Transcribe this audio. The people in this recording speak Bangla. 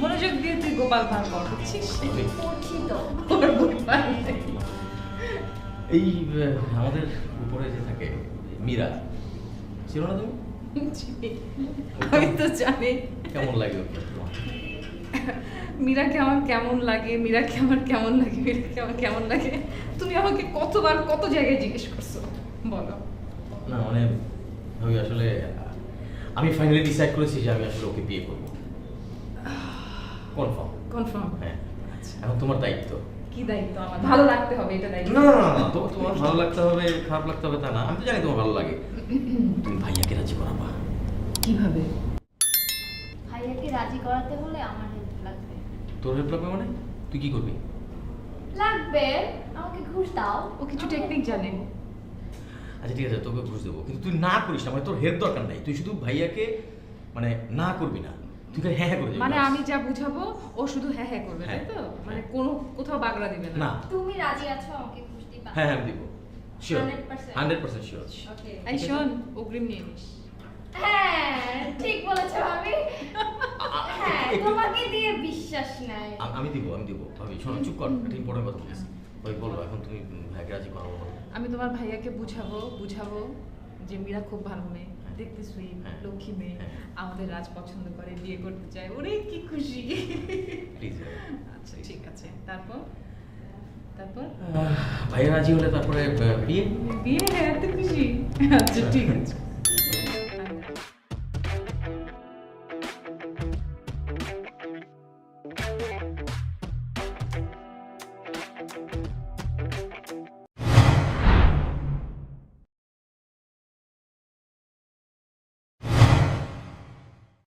মনোযোগ দিয়ে তুই গোপাল ভার কর বুঝছিস? পড়ছি তো এই আমাদের উপরে যে থাকে মীরা ছিল না তুমি? আমি তো জানি। কেমন লাগে ওকে মীরাকে আমার কেমন লাগে মীরাকে আমার কেমন লাগে মীরাকে আমার কেমন লাগে? তুমি আমাকে কতবার কত জায়গায় জিজ্ঞেস করছ? বলো। না মানে আমি আসলে আমি ফাইনালি ডিসাইড করেছি যে আমি আসলে ওকে বিয়ে করব। কনফার্ম কনফার্ম হ্যাঁ। এখন তোমার দায়িত্ব। কি দায়িত্ব? আমার ভালো লাগতে হবে এটা দায়িত্ব। না না না, তোমার তোমার ভালো লাগতে হবে খারাপ লাগতে হবে তা না। আমি তো জানি তোমার ভালো লাগে। তুমি ভাইয়াকে রাজি করাবা। কীভাবে? ভাইয়াকে রাজি করাতে হলে আমার হেল্প লাগবে। তোর হেল্প লাগবে মানে? তুই কি করবি? লাগবে। আমাকে ঘুষ দাও। ও কিছু টেকনিক জানে। আচ্ছা ঠিক আছে তোকে ঘুষ দেবো। কিন্তু তুই না করিস না মানে তোর হেল্প দরকার নাই। তুই শুধু ভাইয়াকে মানে না করবি না। তুই হ্যাঁ হ্যাঁ মানে আমি যা বুঝাবো ও শুধু হ্যাঁ হ্যাঁ করবে তাই হ্যাঁ, তো মানে। কোনো কোথাও বাগড়া দিবে না। তুমি রাজি আছো? আমাকে ঘুষ দিবা? হ্যাঁ হ্যাঁ দিব। শিওর 100% শিওর ওকে এই শোন অগ্রিম নিয়ে নিস। হ্যাঁ ঠিক বলেছ ভাবি। হ্যাঁ তোমাকে দিয়ে বিশ্বাস নাই। আমি দিব আমি দিব। ভাবি শোনো চুপ কর একটা ইম্পর্টেন্ট কথা বলিস ওই বলো এখন তুমি উম, রাজি করাবো আমি তোমার ভাইয়াকে বুঝাবো বুঝাবো যে মীরা খুব ভালো মেয়ে। দেখতে সুইট হ্যাঁ। লক্ষ্মী মেয়ে হ্যাঁ। আমাদের রাজ পছন্দ করে বিয়ে করতে চায়। ওরে কি খুশি। আচ্ছা ঠিক আছে। তারপর? তারপর? ভাইয়া রাজি হলে তারপরে বিয়ে? বিয়ে হ্যাঁ এত খুশি। আচ্ছা ঠিক আছে।